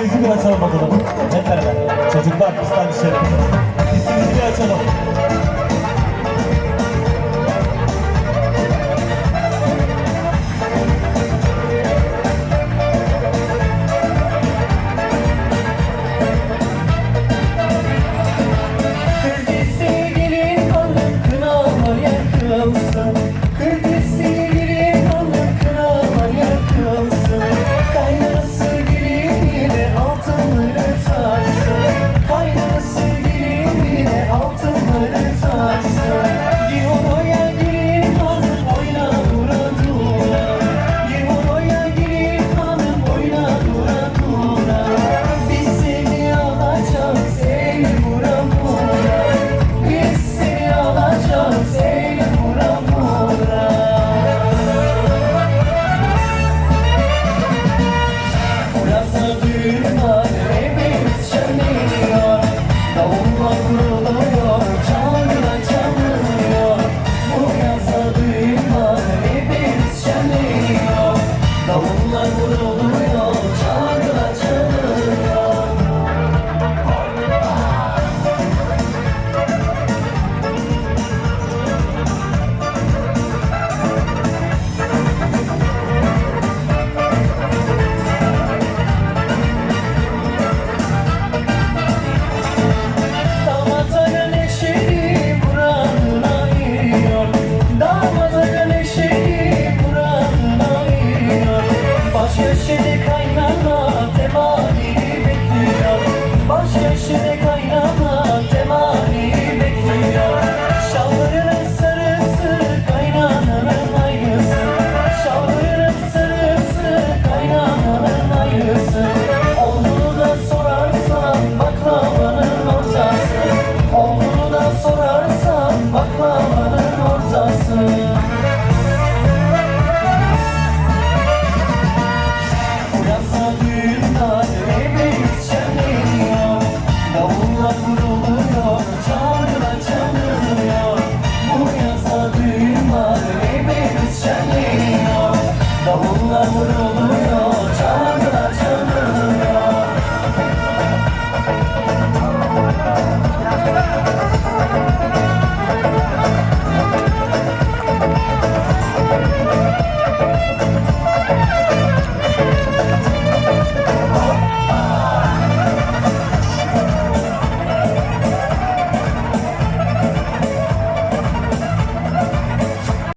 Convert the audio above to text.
sesi bir açalım bakalım. Hep beraber. Çocuklar kızlar dışarı. yaşını kaynana temali bekliyor Baş yaşını kaynana Oh no, no, no,